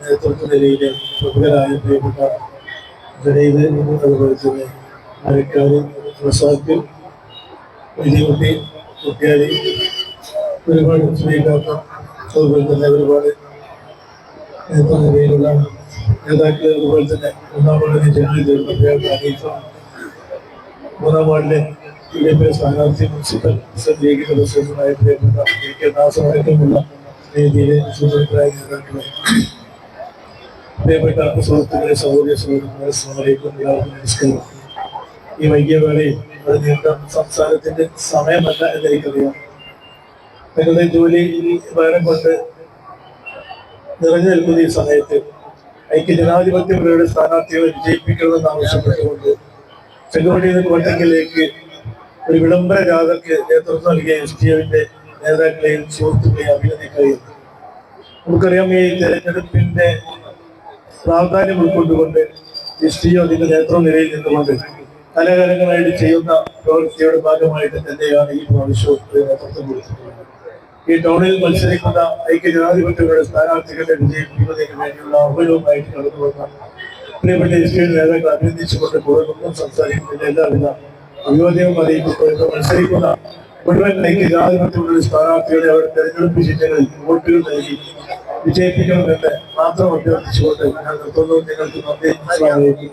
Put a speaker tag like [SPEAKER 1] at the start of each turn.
[SPEAKER 1] നേതൃത്വ നിലയിലെ പ്രമുഖരായ പ്രിയപ്പെട്ട ജനീത് അതുപോലെ തന്നെ അരക്കാര് റസാക്ക് വലിയകുട്ടി കുട്ടിയാലി ഒരുപാട് ശ്രീകാന്തം അതുപോലെ തന്നെ ഒരുപാട് നേതൃത്വ നിലയിലുള്ള നേതാക്കൾ അതുപോലെ തന്നെ ഒന്നാം വാർഡിലെ ജനറൽ ജനറൽ ഹനീഫ മൂന്നാം വാർഡിലെ യു ഡി എഫ് സ്ഥാനാർത്ഥി മുനിസിപ്പൽ മുസ്ലിം ലീഗിന്റെ പ്രസിഡന്റായ പ്രിയപ്പെട്ട എ കെ ദാസമടക്കമുള്ള വേദിയിലെ സുഹൃത്തുക്കളായ നേതാക്കളെ പ്രിയപ്പെട്ട സുഹൃത്തുക്കളെ സഹോദര സുഹൃത്തുക്കളെ സ്നേഹിക്കും എല്ലാവർക്കും നമസ്കാരം. ഈ വൈകിയ വേളയിൽ അത് നീണ്ട സംസാരത്തിന്റെ സമയമല്ല എന്ന് എനിക്കറിയാം. നിങ്ങളുടെ ജോലി ഭാരം കൊണ്ട് നിറഞ്ഞു നിൽക്കുന്ന ഈ സമയത്ത് ഐക്യ ജനാധിപത്യ മുന്നണിയുടെ സ്ഥാനാർത്ഥികളെ വിജയിപ്പിക്കണമെന്ന് ആവശ്യപ്പെട്ടുകൊണ്ട് ചെങ്കോടിയിൽ നിന്ന് കോട്ടയ്ക്കിലേക്ക് ഒരു വിളംബര ജാഥക്ക് നേതൃത്വം നൽകിയ എസ് ടി എഫിന്റെ നേതാക്കളെയും സുഹൃത്തുക്കളെയും അഭിനന്ദിക്കുകയും നമുക്കറിയാം ഈ തെരഞ്ഞെടുപ്പിന്റെ പ്രാധാന്യം ഉൾക്കൊണ്ടുകൊണ്ട് എസ് ടി ഒ അതിന്റെ നേതൃ നിലയിൽ നിന്നുകൊണ്ട് കലാകാലങ്ങളായിട്ട് ചെയ്യുന്ന പ്രവൃത്തിയുടെ ഭാഗമായിട്ട് തന്നെയാണ് ഈ പ്രാവശ്യവും ഒരു നേതൃത്വം കൊടുത്തിട്ടുള്ളത്. ഈ ടൗണിൽ മത്സരിക്കുന്ന ഐക്യ ജനാധിപത്യങ്ങളുടെ സ്ഥാനാർത്ഥികളെ വിജയിപ്പിക്കുന്നതിന് വേണ്ടിയുള്ള ആഹ്വാനവുമായിട്ട് കടന്നു വന്ന പ്രിയപ്പെട്ട എസ് നേതാക്കൾ അഭിനന്ദിച്ചുകൊണ്ട് കൂടുതലൊന്നും സംസാരിക്കുന്നതിന് എല്ലാവിധ അഭിവാദ്യവും അറിയിക്കുമ്പോൾ മത്സരിക്കുന്ന മുഴുവൻ ഐക്യ ജനാധിപത്യങ്ങളുടെ സ്ഥാനാർത്ഥികളെ അവർ തെരഞ്ഞെടുപ്പ് ചിഹ്നങ്ങളിൽ വോട്ടുകൾ നൽകി വിജയിപ്പിക്കണമെന്ന് മാത്രം അഭ്യർത്ഥിച്ചുകൊണ്ട് ഞാൻ നിർത്തുന്നു നിങ്ങൾക്ക് നന്ദി.